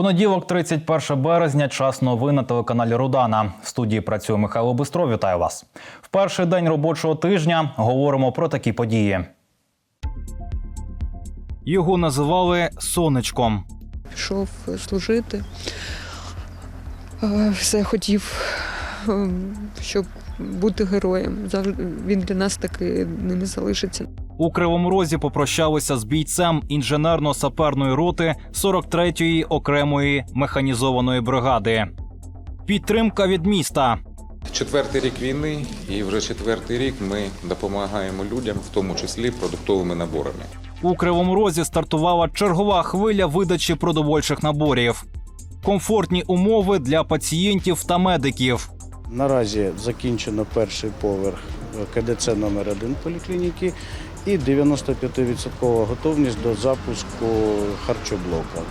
Понеділок, 31 березня, час новин на телеканалі Рудана. В студії працює Михайло Бистров. Вітаю вас. В перший день робочого тижня говоримо про такі події. Його називали сонечком. пішов служити. Е, Все хотів, е, щоб бути героєм. Він для нас таки ним і залишиться. У Кривому Розі попрощалися з бійцем інженерно-саперної роти 43-ї окремої механізованої бригади. Підтримка від міста. Четвертий рік війни, і вже четвертий рік ми допомагаємо людям, в тому числі продуктовими наборами. У Кривому Розі стартувала чергова хвиля видачі продовольчих наборів. Комфортні умови для пацієнтів та медиків. Наразі закінчено перший поверх КДЦ номер 1 поліклініки і 95% готовність до запуску харчоблока.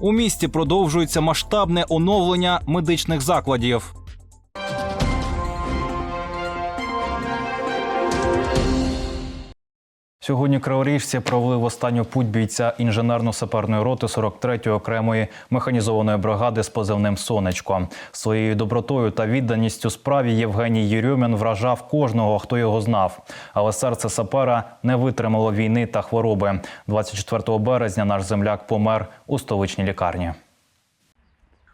У місті продовжується масштабне оновлення медичних закладів. Сьогодні криворіжці провели в останню путь бійця інженерно-саперної роти 43-ї окремої механізованої бригади з позивним Сонечко. Своєю добротою та відданістю справі Євгеній Єрьомін вражав кожного, хто його знав. Але серце сапера не витримало війни та хвороби. 24 березня наш земляк помер у столичній лікарні.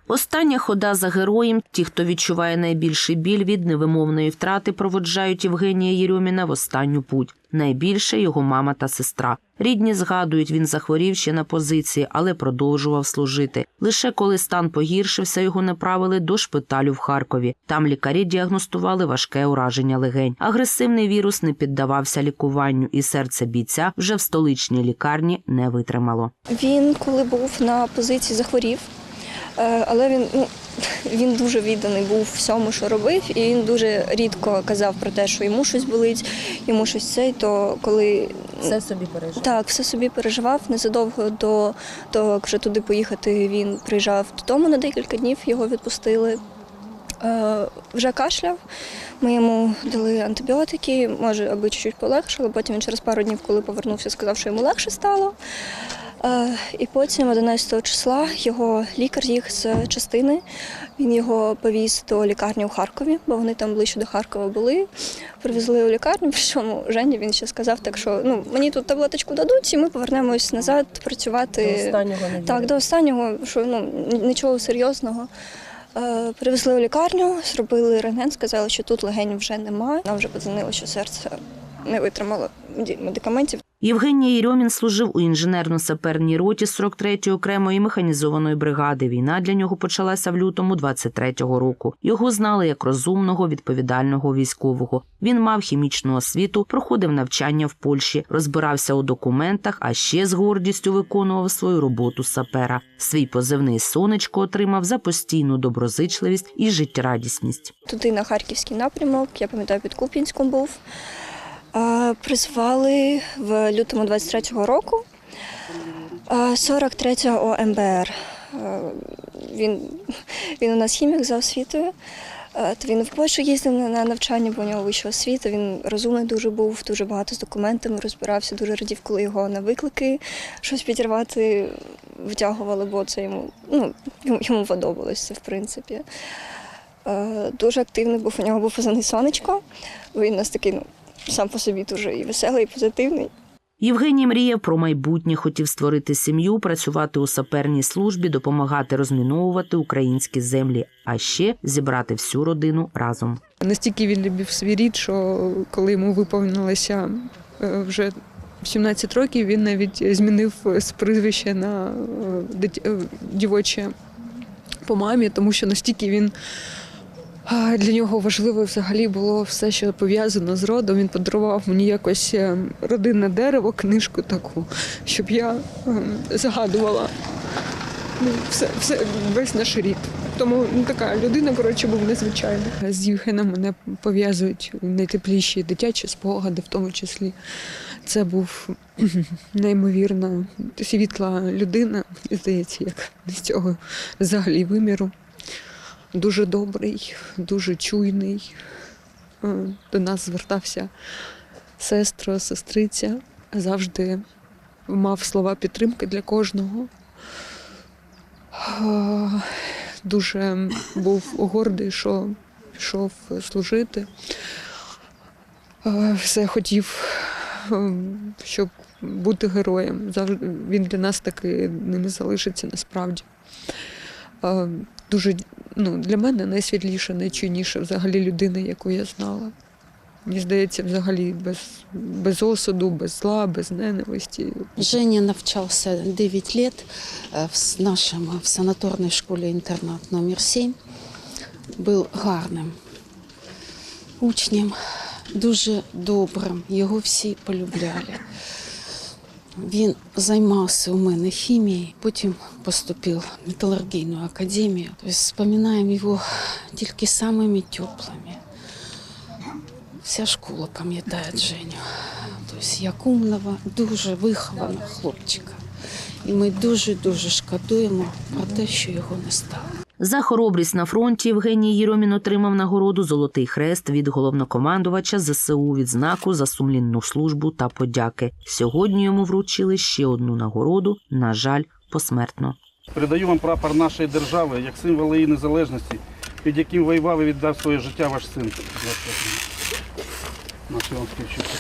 Остання хода за героєм. Ті, хто відчуває найбільший біль від невимовної втрати, проводжають Євгенія Єрьоміна в останню путь. Найбільше його мама та сестра. Рідні згадують, він захворів ще на позиції, але продовжував служити. Лише коли стан погіршився, його направили до шпиталю в Харкові. Там лікарі діагностували важке ураження легень. Агресивний вірус не піддавався лікуванню, і серце бійця вже в столичній лікарні не витримало. Він, коли був на позиції, захворів, але він, ну, він дуже відданий був всьому, що робив, і він дуже рідко казав про те, що йому щось болить, йому щось цей, то коли Все собі пережив. так, все собі переживав. Незадовго до того, як вже туди поїхати, він приїжджав додому на декілька днів, його відпустили. Е, вже кашляв. Ми йому дали антибіотики, може, аби чуть-чуть полегшало. Потім він через пару днів, коли повернувся, сказав, що йому легше стало. Е, І потім, 11 числа, його лікар їх з частини. Він його повіз до лікарні у Харкові, бо вони там ближче до Харкова були. Привезли у лікарню. Причому Жені він ще сказав, так що ну мені тут таблеточку дадуть, і ми повернемось назад працювати. останнього не Так, до останнього, що ну нічого серйозного. Е, Привезли у лікарню, зробили рентген, сказали, що тут легень вже немає. Нам вже подзвонили, що серце не витримало медикаментів. Євгеній Єрьомін служив у інженерно-саперній роті 43-ї окремої механізованої бригади. Війна для нього почалася в лютому 23-го року. Його знали як розумного, відповідального військового. Він мав хімічну освіту, проходив навчання в Польщі, розбирався у документах, а ще з гордістю виконував свою роботу сапера. Свій позивний сонечко отримав за постійну доброзичливість і життєрадісність. Туди на харківський напрямок, я пам'ятаю, під Куп'янськом був. Призвали в лютому 23-го року е, 43-го ОМБР. Він, він у нас хімік за освітою. То він в Польщу їздив на на навчання, бо у нього вища освіта. Він розумний дуже був, дуже багато з документами розбирався, дуже радів, коли його на виклики щось підірвати витягували, бо це йому, ну, йому- подобалось в принципі. Дуже активний був, у нього був позивний сонечко. Він у нас такий, ну, сам по собі дуже і веселий, і позитивний. Євгеній мріяв про майбутнє, хотів створити сім'ю, працювати у саперній службі, допомагати розміновувати українські землі, а ще зібрати всю родину разом. Настільки він любив свій рід, що коли йому виповнилося е, вже 17 років, він навіть змінив з прізвища на е, е, дівоче по мамі, тому що настільки він. Для нього важливо взагалі було все, що пов'язано з родом. Він подарував мені якось е, родинне дерево, книжку таку, щоб я ем, згадувала ну, все, все, весь наш рід. Тому ну, така людина, коротше, був незвичайна. З Євгеном мене пов'язують найтепліші дитячі спогади, в тому числі. Це був неймовірно світла людина, здається, як з цього взагалі виміру. Дуже добрий, дуже чуйний. Е, До нас звертався сестра, сестриця, завжди мав слова підтримки для кожного. е, дуже був гордий, що пішов служити. Е, Все хотів, щоб бути героєм. Він для нас таки ним і залишиться насправді. Дуже ну, для мене найсвітліша, найчуйніша взагалі людина, яку я знала. Мені здається, взагалі без, без осуду, без зла, без ненависті. Женя навчався 9 лет е, в нашому в санаторній школі інтернат номер 7. Був гарним учнем, дуже добрим. Його всі полюбляли. Він займався у мене хімією, потім поступив в металургійну академію. Тобто, Споминаємо його тільки самими теплими. Вся школа пам'ятає Женю. Тобто як умного, дуже вихованого хлопчика. І ми дуже-дуже шкодуємо про те, що його не стало. За хоробрість на фронті Євгеній Єрьомін отримав нагороду Золотий хрест від головнокомандувача ЗСУ відзнаку за сумлінну службу та подяки. Сьогодні йому вручили ще одну нагороду, на жаль, посмертно. Передаю вам прапор нашої держави як символ її незалежності, під яким воював і віддав своє життя ваш син. Наші вам співчуття.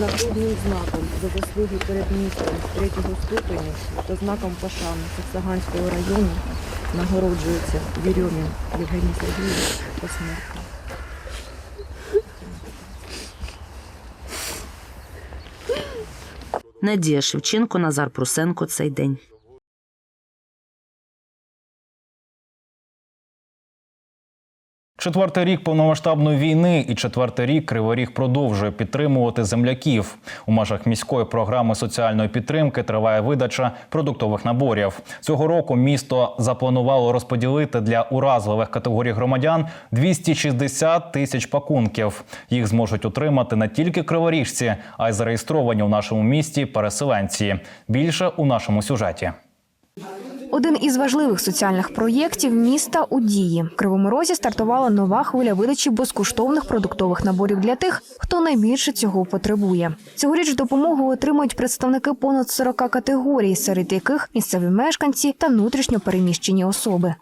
Нагрудним знаком за заслуги перед містом третього ступеня та знаком пошани Саксаганського району нагороджується Вірьомін Євгеній Сергійович посмертно. Надія Шевченко, Назар Прусенко. Цей день. Четвертий рік повномасштабної війни і четвертий рік Кривий Ріг продовжує підтримувати земляків. У межах міської програми соціальної підтримки триває видача продуктових наборів. Цього року місто запланувало розподілити для уразливих категорій громадян 260 тисяч пакунків. Їх зможуть отримати не тільки криворіжці, а й зареєстровані у нашому місті переселенці. Більше у нашому сюжеті. Один із важливих соціальних проєктів міста у дії в Кривому Розі стартувала нова хвиля видачі безкоштовних продуктових наборів для тих, хто найбільше цього потребує. Цьогоріч допомогу отримують представники понад 40 категорій, серед яких місцеві мешканці та внутрішньо переміщені особи.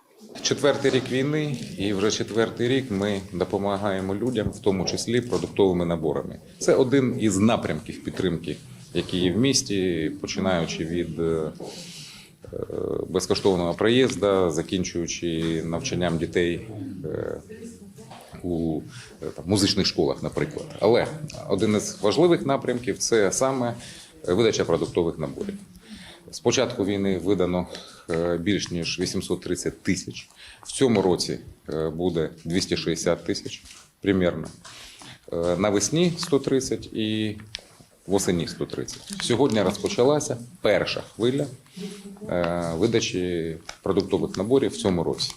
Четвертий рік війни, і вже четвертий рік ми допомагаємо людям, в тому числі продуктовими наборами. Це один із напрямків підтримки, які є в місті, починаючи від е, безкоштовного проїзду, закінчуючи навчанням дітей е, у е, там, музичних школах, наприклад. Але один із важливих напрямків це саме видача продуктових наборів. З початку війни видано е, більш ніж 830 тисяч. В цьому році е, буде 260 тисяч примірно. Е, Навесні 130 і восені 130. Сьогодні розпочалася перша хвиля е, видачі продуктових наборів в цьому році.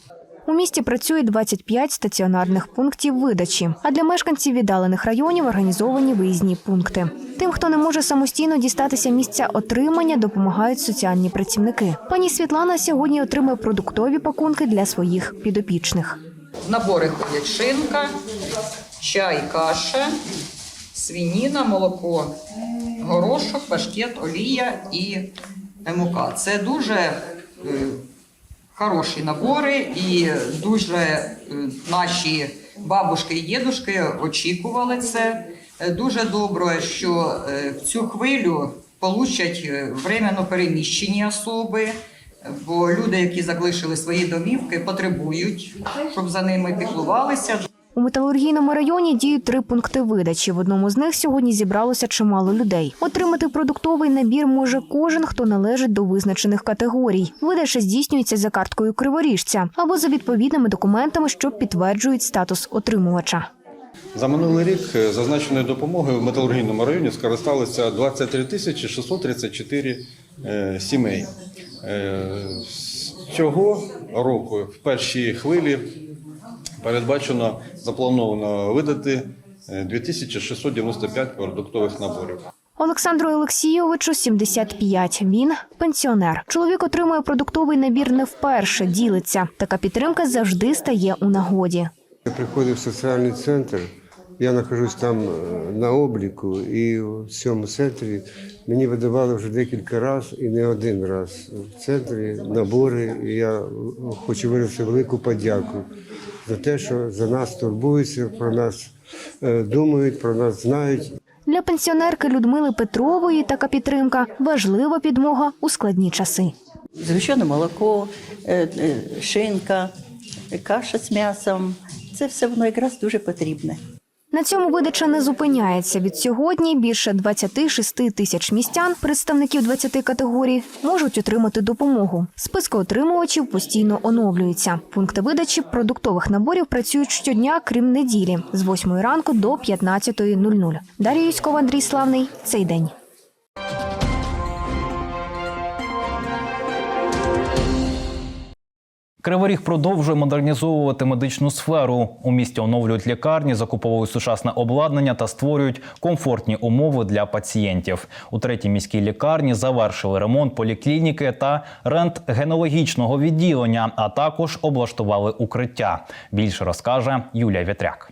У місті працює 25 стаціонарних пунктів видачі. А для мешканців віддалених районів організовані виїзні пункти. Тим, хто не може самостійно дістатися місця отримання, допомагають соціальні працівники. Пані Світлана сьогодні отримує продуктові пакунки для своїх підопічних. Набори ходять шинка, чай, каша, свініна, молоко, горошок, паштет, олія і мука. Це дуже е, хороші набори, і дуже е, наші бабушки і дідушки очікували це. Е, Дуже добре, що в цю хвилю получать временно переміщені особи. Бо люди, які залишили свої домівки, потребують, щоб за ними піклувалися. У металургійному районі діють три пункти видачі. В одному з них сьогодні зібралося чимало людей. Отримати продуктовий набір може кожен, хто належить до визначених категорій. Видача здійснюється за карткою криворіжця або за відповідними документами, що підтверджують статус отримувача. За минулий рік е, зазначеною допомогою в металургійному районі скористалися 23 тисячі 634 е, сімей. Е, Цього року в першій хвилі передбачено заплановано видати е, 2695 продуктових наборів. Олександру Олексійовичу 75. Він пенсіонер. Чоловік отримує продуктовий набір не вперше. Ділиться. Така підтримка завжди стає у нагоді. Я приходив в соціальний центр я знаходжусь там е, на обліку і в цьому центрі мені видавали вже декілька разів і не один раз в центрі набори. І я хочу виразити велику подяку за те, що за нас турбуються, про нас е, думають, про нас знають. Для пенсіонерки Людмили Петрової така підтримка важлива підмога у складні часи. Згущене молоко, е, шинка, каша з м'ясом. Це все воно якраз дуже потрібне. На цьому видача не зупиняється. Від сьогодні більше 26 тисяч містян, представників 20 категорій, можуть отримати допомогу. Списки отримувачів постійно оновлюються. Пункти видачі продуктових наборів працюють щодня, крім неділі, з 8 ранку до 15.00. Дар'я Юськова, Андрій Славний. Цей день. Кривий Ріг продовжує модернізовувати медичну сферу. У місті оновлюють лікарні, закуповують сучасне обладнання та створюють комфортні умови для пацієнтів. У третій міській лікарні завершили ремонт поліклініки та рентгенологічного відділення, а також облаштували укриття. Більше розкаже Юлія Вітряк.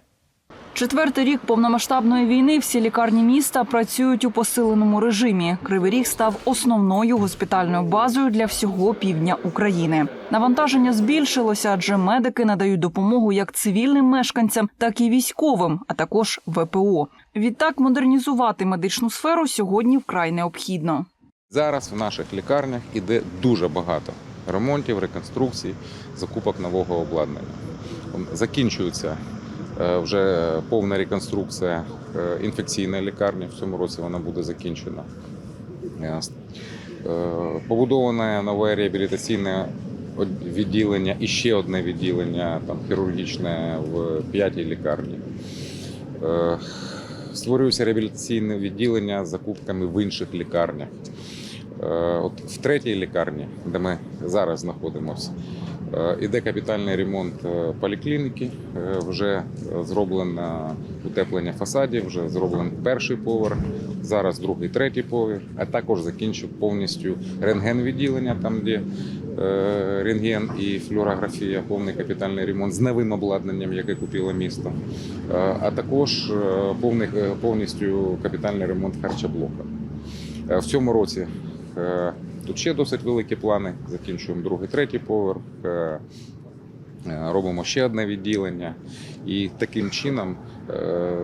Четвертий рік повномасштабної війни всі лікарні міста працюють у посиленому режимі. Кривий Ріг став основною госпітальною базою для всього півдня України. Навантаження збільшилося, адже медики надають допомогу як цивільним мешканцям, так і військовим, а також ВПО. Відтак модернізувати медичну сферу сьогодні вкрай необхідно. Зараз в наших лікарнях іде дуже багато ремонтів, реконструкцій, закупок нового обладнання. Закінчується е, вже повна реконструкція е, інфекційної лікарні. В цьому році вона буде закінчена. Е, Побудоване нове реабілітаційне відділення і ще одне відділення там, хірургічне в п'ятій лікарні. Е, Створюється реабілітаційне відділення з закупками в інших лікарнях. Е, От в третій лікарні, де ми зараз знаходимося, е, іде капітальний ремонт е, поліклініки. Е, Вже зроблено утеплення фасадів, вже зроблений перший поверх, зараз другий, третій поверх, а також закінчив повністю рентген-відділення, там де е, рентген і флюорографія, повний капітальний ремонт з новим обладнанням, яке купило місто, Е, а також е, е, повністю капітальний ремонт харчоблока. Е, В цьому році е, тут ще досить великі плани. Закінчуємо другий, третій поверх, е, е, робимо ще одне відділення, і таким чином е,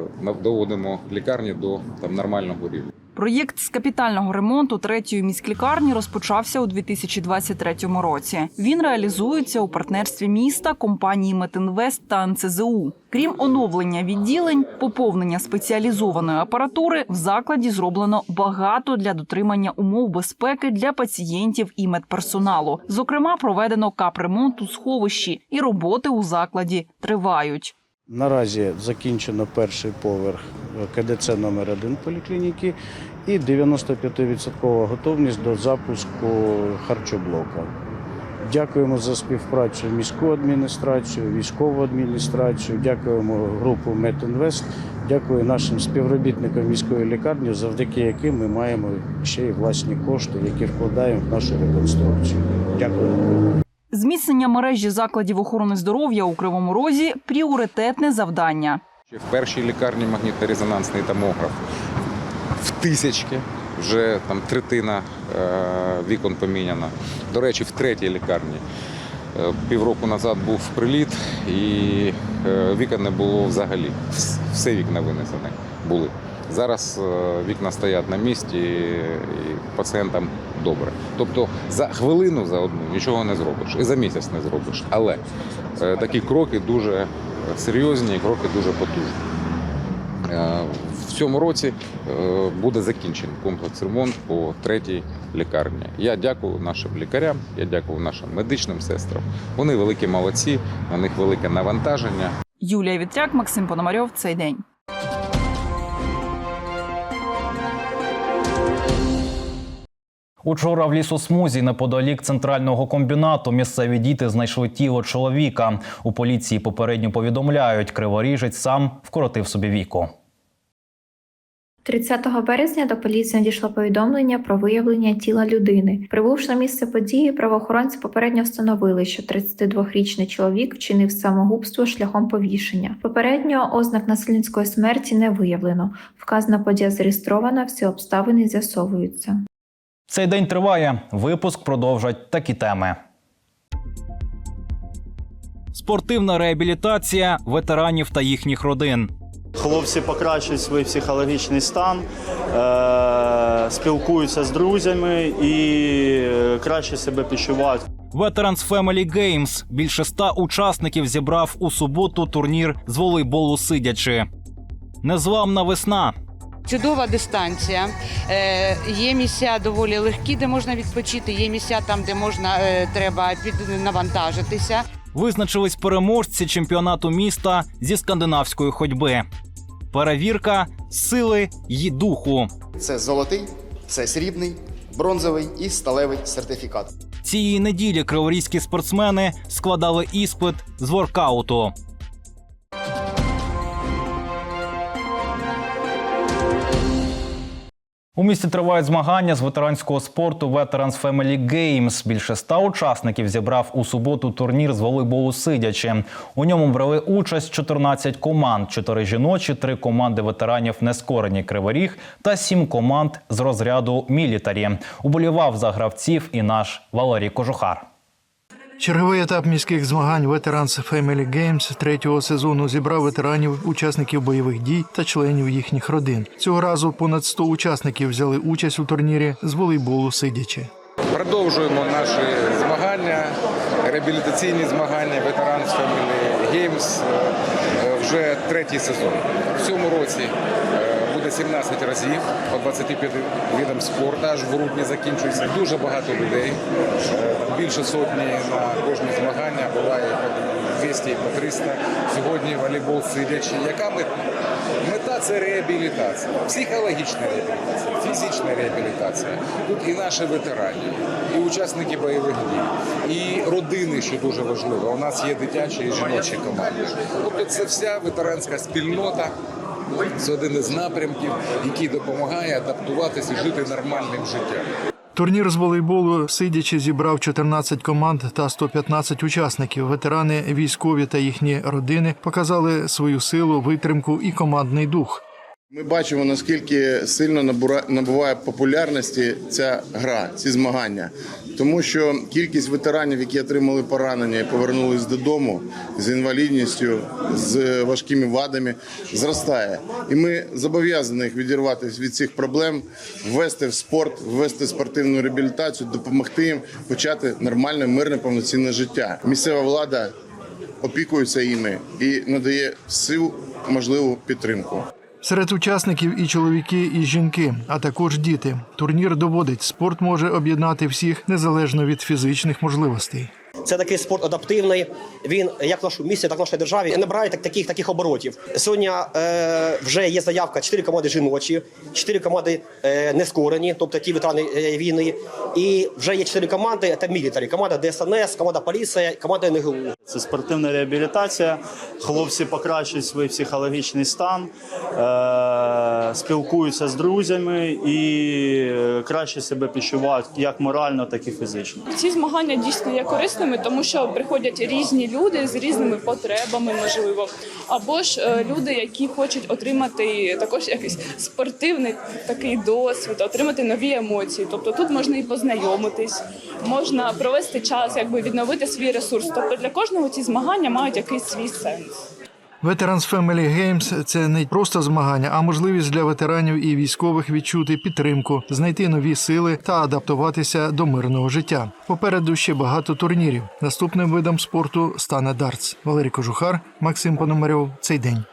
доводимо лікарні до там, нормального рівня. Проєкт з капітального ремонту третьої міськлікарні розпочався у 2023 році. Він реалізується у партнерстві міста, компанії Метинвест та НЦЗУ. Крім оновлення відділень, поповнення спеціалізованої апаратури в закладі зроблено багато для дотримання умов безпеки для пацієнтів і медперсоналу. Зокрема, проведено капремонт у сховищі, і роботи у закладі тривають. Наразі закінчено перший поверх КДЦ номер 1 поліклініки і 95% готовність до запуску харчоблока. Дякуємо за співпрацю міську адміністрацію, військову адміністрацію, дякуємо групу Метінвест, дякую нашим співробітникам міської лікарні, завдяки яким ми маємо ще й власні кошти, які вкладаємо в нашу реконструкцію. Дякую. Зміцнення мережі закладів охорони здоров'я у Кривому Розі пріоритетне завдання. В першій лікарні магнітно-резонансний томограф в тисячки, вже там третина е, вікон поміняна. До речі, в третій лікарні е, півроку назад був приліт, і е, вікон не було взагалі. Вс- Все вікна винесені були. Зараз е, вікна стоять на місці і пацієнтам добре. Тобто за хвилину за одну нічого не зробиш, і за місяць не зробиш. Але е, такі кроки дуже серйозні кроки дуже потужні. Е, В цьому році буде закінчений комплекс ремонт по третій лікарні. Я дякую нашим лікарям, я дякую нашим медичним сестрам. Вони великі молодці, на них велике навантаження. Юлія Вітряк, Максим Пономарьов. Цей день. Учора в лісосмузі неподалік центрального комбінату місцеві діти знайшли тіло чоловіка. У поліції попередньо повідомляють, криворіжець сам вкоротив собі віку. 30 березня до поліції надійшло повідомлення про виявлення тіла людини. Прибувши на місце події, правоохоронці попередньо встановили, що 32-річний чоловік вчинив самогубство шляхом повішення. Попередньо ознак насильницької смерті не виявлено. Вказана подія зареєстрована, всі обставини з'ясовуються. Цей день триває. Випуск продовжать такі теми. Спортивна реабілітація ветеранів та їхніх родин. Хлопці покращують свій психологічний стан, е- спілкуються з друзями і е, краще себе почувають. Veterans Family Games. Більше ста учасників зібрав у суботу турнір з волейболу сидячи. Незламна весна. Чудова дистанція. Е, є місця доволі легкі, де можна відпочити. Є місця там, де можна е, треба піднавантажитися. Визначились переможці чемпіонату міста зі скандинавської ходьби. Перевірка сили й духу. Це золотий, це срібний, бронзовий і сталевий сертифікат. Цієї неділі криворізькі спортсмени складали іспит з воркауту. У місті тривають змагання з ветеранського спорту Veterans Family Games. Більше ста учасників зібрав у суботу турнір з волейболу сидячи. У ньому брали участь 14 команд: 4 жіночі, 3 команди ветеранів нескорені Криворіг та 7 команд з розряду мілітарі. Уболівав за гравців і наш Валерій Кожухар. Черговий етап міських змагань Veterans Family Games третього сезону зібрав ветеранів, учасників бойових дій та членів їхніх родин. Цього разу понад 100 учасників взяли участь у турнірі з волейболу сидячи. Продовжуємо наші змагання, реабілітаційні змагання Veterans Family Games вже третій сезон. В цьому році е, буде 17 разів по 25 видам спорту. Аж в грудні закінчується. Дуже багато людей, е, більше сотні на кожні змагання. Буває по 200 і по 300. Сьогодні волейбол сидячий. Яка? Мета це реабілітація, психологічна реабілітація, фізична реабілітація. Тут і наші ветерані, і учасники бойових дій, і родини, що дуже важливо. У нас є дитячі і жіночі команди. Тобто це вся ветеранська спільнота. Це один із напрямків, який допомагає адаптуватися і жити нормальним життям. Турнір з волейболу сидячи зібрав 14 команд та 115 учасників. Ветерани, військові та їхні родини показали свою силу, витримку і командний дух. Ми бачимо, наскільки сильно набуває популярності ця гра, ці змагання. Тому що кількість ветеранів, які отримали поранення і повернулись додому з інвалідністю, з важкими вадами, зростає. І ми зобов'язані їх відірватися від цих проблем, ввести в спорт, ввести спортивну реабілітацію, допомогти їм почати нормальне, мирне, повноцінне життя. Місцева влада опікується іми і надає всю можливу підтримку. Серед учасників і чоловіки, і жінки, а також діти. Турнір доводить, спорт може об'єднати всіх незалежно від фізичних можливостей. Це такий спорт адаптивний. Він як в нашому так і нашій державі набирає так, таких таких оборотів. Сьогодні е, вже є заявка: чотири команди жіночі, чотири команди е, нескорені, тобто ті ветерани е, війни. І вже є чотири команди. Це мілітарі. Команда ДСНС, команда поліція, команда НГУ. Це спортивна реабілітація. Хлопці покращують свій психологічний стан, е- спілкуються з друзями і е, краще себе почувають як морально, так і фізично. Ці змагання дійсно є корисними, тому що приходять різні люди з різними потребами, можливо, або ж е, люди, які хочуть отримати також якийсь спортивний такий досвід, отримати нові емоції. Тобто тут можна і познайомитись, можна провести час, якби відновити свій ресурс. Тобто для кожного ці змагання мають якийсь свій сенс. Veterans Family Games – це не просто змагання, а можливість для ветеранів і військових відчути підтримку, знайти нові сили та адаптуватися до мирного життя. Попереду ще багато турнірів. Наступним видом спорту стане дартс. Валерій Кожухар, Максим Пономарьов. Цей день.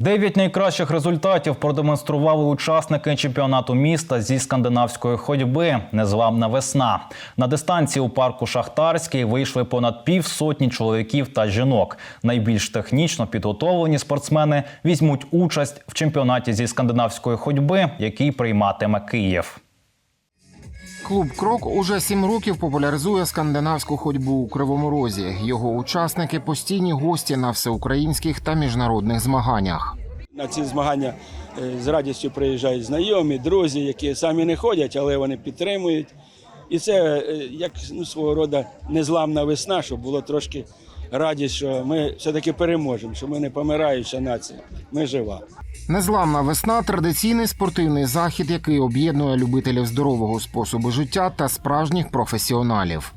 Дев'ять найкращих результатів продемонстрували учасники чемпіонату міста зі скандинавської ходьби Незламна весна. На дистанції у парку Шахтарський вийшли понад півсотні чоловіків та жінок. Найбільш технічно підготовлені спортсмени візьмуть участь в чемпіонаті зі скандинавської ходьби, який прийматиме Київ. Клуб Крок уже сім років популяризує скандинавську ходьбу у Кривому Розі. Його учасники постійні гості на всеукраїнських та міжнародних змаганнях. На ці змагання е, з радістю приїжджають знайомі, друзі, які самі не ходять, але вони підтримують. І це е, як ну, свого роду незламна весна, щоб було трошки радість, що ми все-таки переможемо, що ми не помираюча нація, ми жива. Незламна весна традиційний спортивний захід, який об'єднує любителів здорового способу життя та справжніх професіоналів.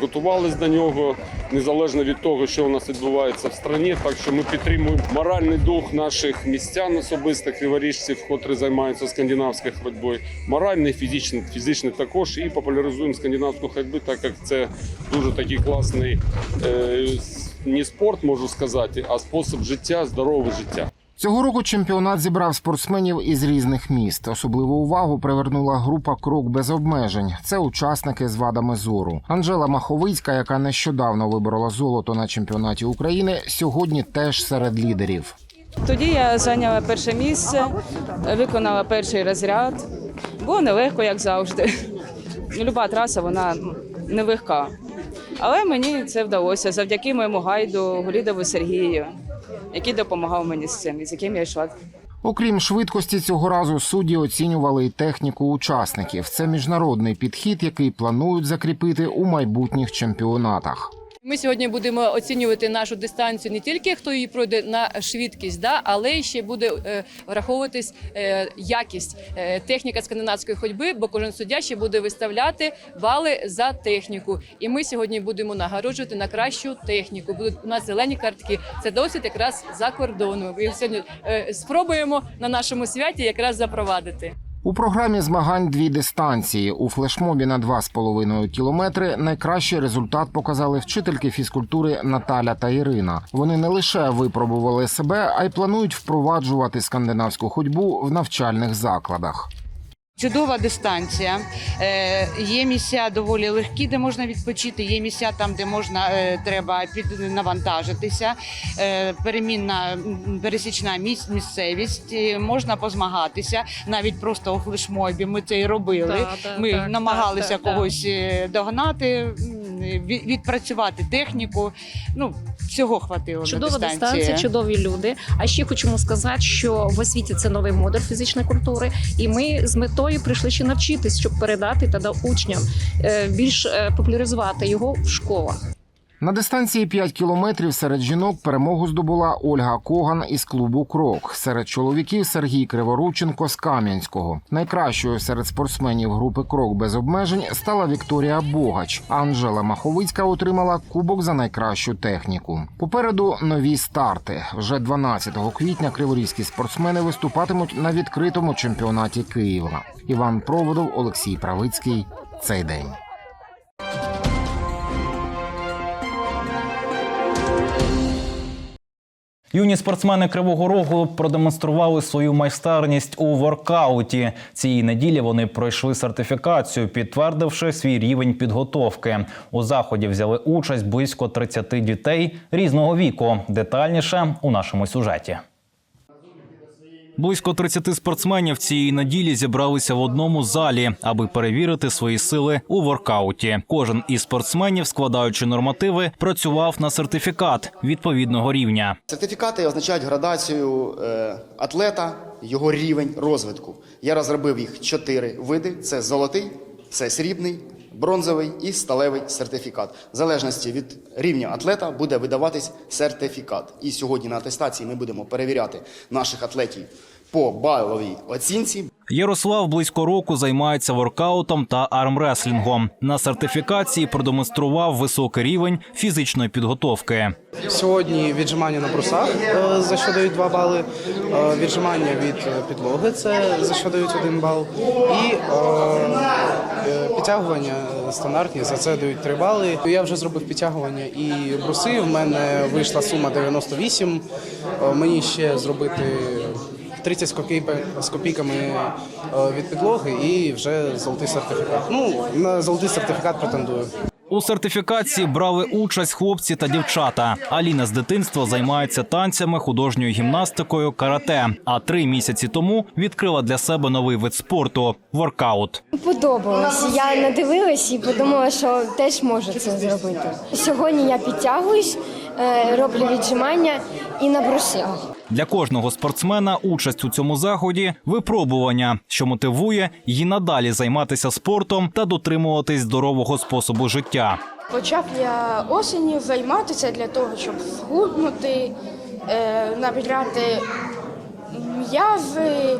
Готувались до нього незалежно від того, що у нас відбувається в країні. Так що ми підтримуємо моральний дух наших містян особистих ліворіжців, котрі займаються скандинавською ходьбою. Моральний, фізичний, фізичний також і популяризуємо скандинавську ходьбу, так як це дуже такий класний е, не спорт, можу сказати, а спосіб життя, здорове життя. Цього року чемпіонат зібрав спортсменів із різних міст. Особливу увагу привернула група Крок без обмежень. Це учасники з вадами зору. Анжела Маховицька, яка нещодавно виборола золото на чемпіонаті України, сьогодні теж серед лідерів. Тоді я зайняла перше місце, виконала перший розряд. Було нелегко, як завжди. Люба траса вона нелегка. Але мені це вдалося завдяки моєму гайду Гулідову Сергію, який допомагав мені з цим, і з яким я йшла. Окрім швидкості, цього разу судді оцінювали й техніку учасників. Це міжнародний підхід, який планують закріпити у майбутніх чемпіонатах. Ми сьогодні будемо оцінювати нашу дистанцію не тільки хто її пройде на швидкість, да, але й ще буде е, враховуватись е, якість е, техніка скандинавської ходьби, бо кожен суддя ще буде виставляти бали за техніку. І ми сьогодні будемо нагороджувати на кращу техніку. Будуть у нас зелені картки. Це досвід якраз за кордону. І сьогодні е, спробуємо на нашому святі якраз запровадити. У програмі змагань дві дистанції. У флешмобі на 2,5 кілометри найкращий результат показали вчительки фізкультури Наталя та Ірина. Вони не лише випробували себе, а й планують впроваджувати скандинавську ходьбу в навчальних закладах. Чудова дистанція. Е, є місця доволі легкі, де можна відпочити. Є місця там, де можна е, треба піднавантажитися. Е, перемінна пересічна місць місцевість. Можна позмагатися навіть просто у флешмобі. Ми це і робили. Так, так, Ми так, намагалися так, так, когось так. догнати, відпрацювати техніку. Ну всього хватило Чудова на дистанції. дистанція, чудові люди. А ще хочемо сказати, що в освіті це новий модуль фізичної культури, і ми з метою прийшли ще навчитись, щоб передати тоді учням е, більш е, популяризувати його в школах. На дистанції 5 кілометрів серед жінок перемогу здобула Ольга Коган із клубу Крок. Серед чоловіків Сергій Криворученко з Кам'янського. Найкращою серед спортсменів групи Крок без обмежень стала Вікторія Богач. Анжела Маховицька отримала кубок за найкращу техніку. Попереду нові старти. Вже 12 квітня криворізькі спортсмени виступатимуть на відкритому чемпіонаті Києва. Іван Проводов, Олексій Правицький. Цей день. Юні спортсмени Кривого Рогу продемонстрували свою майстерність у воркауті. Цієї неділі вони пройшли сертифікацію, підтвердивши свій рівень підготовки. У заході взяли участь близько 30 дітей різного віку. Детальніше у нашому сюжеті. Близько 30 спортсменів цієї неділі зібралися в одному залі, аби перевірити свої сили у воркауті. Кожен із спортсменів, складаючи нормативи, працював на сертифікат відповідного рівня. Сертифікати означають градацію е, атлета, його рівень розвитку. Я розробив їх чотири види: це золотий, це срібний, бронзовий і сталевий сертифікат. В залежності від рівня атлета буде видаватись сертифікат. І сьогодні на атестації ми будемо перевіряти наших атлетів по баловій оцінці. Ярослав близько року займається воркаутом та армреслінгом. На сертифікації продемонстрував високий рівень фізичної підготовки. Сьогодні віджимання на брусах, е, за що дають 2 бали, е, віджимання від підлоги, це за що дають 1 бал, і е, підтягування стандартні, за це дають три бали. Я вже зробив підтягування і бруси, в мене вийшла сума 98, Е, мені ще зробити 30 з копійка- з копійками е, від підлоги і вже золотий сертифікат. Ну, на золотий сертифікат претендую. У сертифікації брали участь хлопці та дівчата. Аліна з дитинства займається танцями, художньою гімнастикою, карате. А три місяці тому відкрила для себе новий вид спорту воркаут. Подобалось. Я надивилась і подумала, що теж можу це зробити. Сьогодні я підтягуюсь, роблю віджимання і на брусях. Для кожного спортсмена участь у цьому заході випробування, що мотивує її надалі займатися спортом та дотримуватись здорового способу життя. Почав я осені займатися для того, щоб схуднути, е, набирати м'язи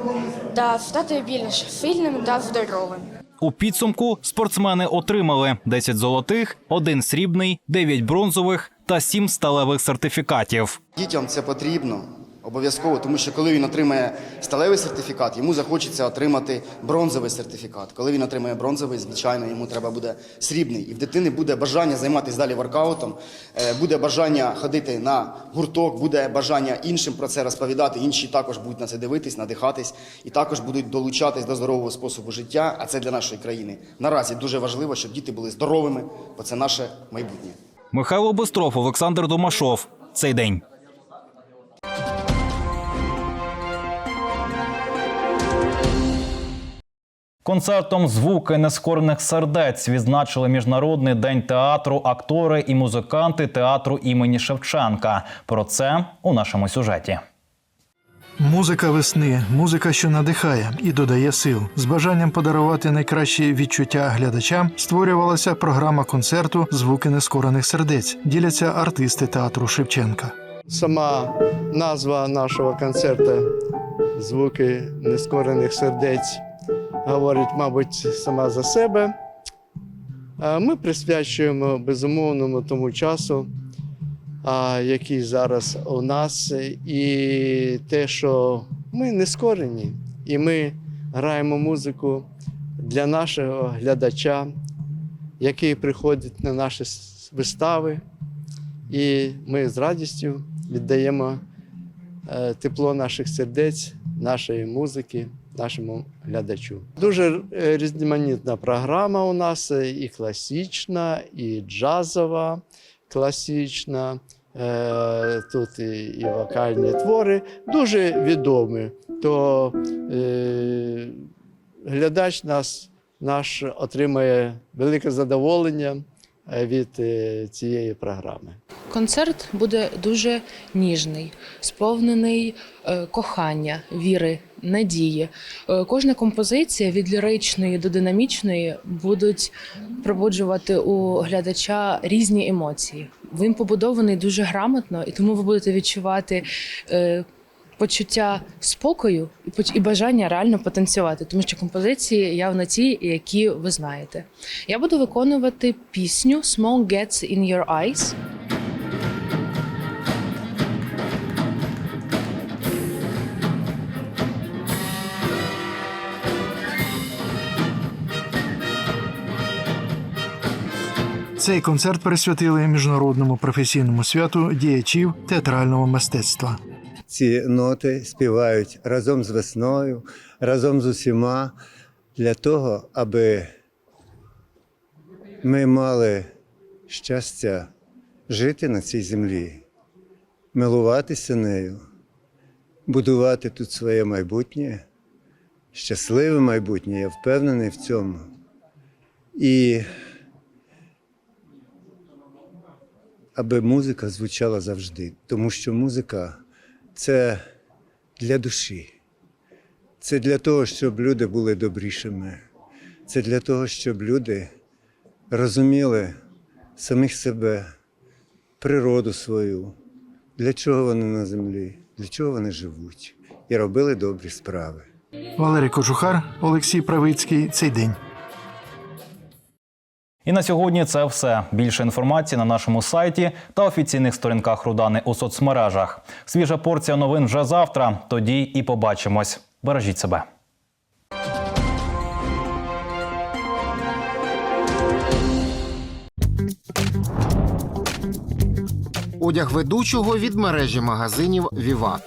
та стати більш сильним та здоровим. У підсумку спортсмени отримали 10 золотих, 1 срібний, 9 бронзових та 7 сталевих сертифікатів. Дітям це потрібно обов'язково, тому що коли він отримає сталевий сертифікат, йому захочеться отримати бронзовий сертифікат. Коли він отримає бронзовий, звичайно, йому треба буде срібний. І в дитини буде бажання займатися далі воркаутом, е, буде бажання ходити на гурток, буде бажання іншим про це розповідати. Інші також будуть на це дивитись, надихатись і також будуть долучатись до здорового способу життя. А це для нашої країни наразі дуже важливо, щоб діти були здоровими, бо це наше майбутнє. Михайло Бистров, Олександр Домашов. Цей день. Концертом Звуки нескорених сердець відзначили міжнародний день театру актори і музиканти театру імені Шевченка. Про це у нашому сюжеті. Музика весни, музика, що надихає і додає сил. З бажанням подарувати найкращі відчуття глядачам створювалася програма концерту Звуки нескорених сердець. Діляться артисти театру Шевченка. Сама назва нашого концерту Звуки нескорених сердець говорить, мабуть, сама за себе. Ми присвячуємо безумовному тому часу, який зараз у нас, і те, що ми не скорені, і ми граємо музику для нашого глядача, який приходить на наші вистави. І ми з радістю віддаємо е, тепло наших сердець, нашої музики, нашому глядачу. Дуже е, різноманітна програма у нас і класична, і джазова, класична. Е, Тут і, вокальні твори дуже відомі. То е, глядач нас, наш отримає велике задоволення е, від цієї програми. Концерт буде дуже ніжний, сповнений кохання, віри, надії. Е, Кожна композиція від ліричної до динамічної будуть пробуджувати у глядача різні емоції. Він побудований дуже грамотно, і тому ви будете відчувати. е, Почуття спокою і бажання реально потанцювати, тому що композиції явно ті, які ви знаєте. Я буду виконувати пісню Small Gets in Your Eyes. Цей концерт присвятили міжнародному професійному святу діячів театрального мистецтва. ці ноти співають разом з весною, разом з усіма для того, аби ми мали щастя жити на цій землі, милуватися нею, будувати тут своє майбутнє, щасливе майбутнє, я впевнений в цьому. І аби музика звучала завжди, тому що музика це для душі. Це для того, щоб люди були добрішими. Це для того, щоб люди розуміли самих себе, природу свою, для чого вони на землі, для чого вони живуть, і робили добрі справи. Валерій Кожухар, Олексій Правицький. Цей день. І на сьогодні це все. Більше інформації на нашому сайті та офіційних сторінках Рудани у соцмережах. Свіжа порція новин вже завтра. Тоді і побачимось. Бережіть себе. Одяг ведучого від мережі магазинів Віват.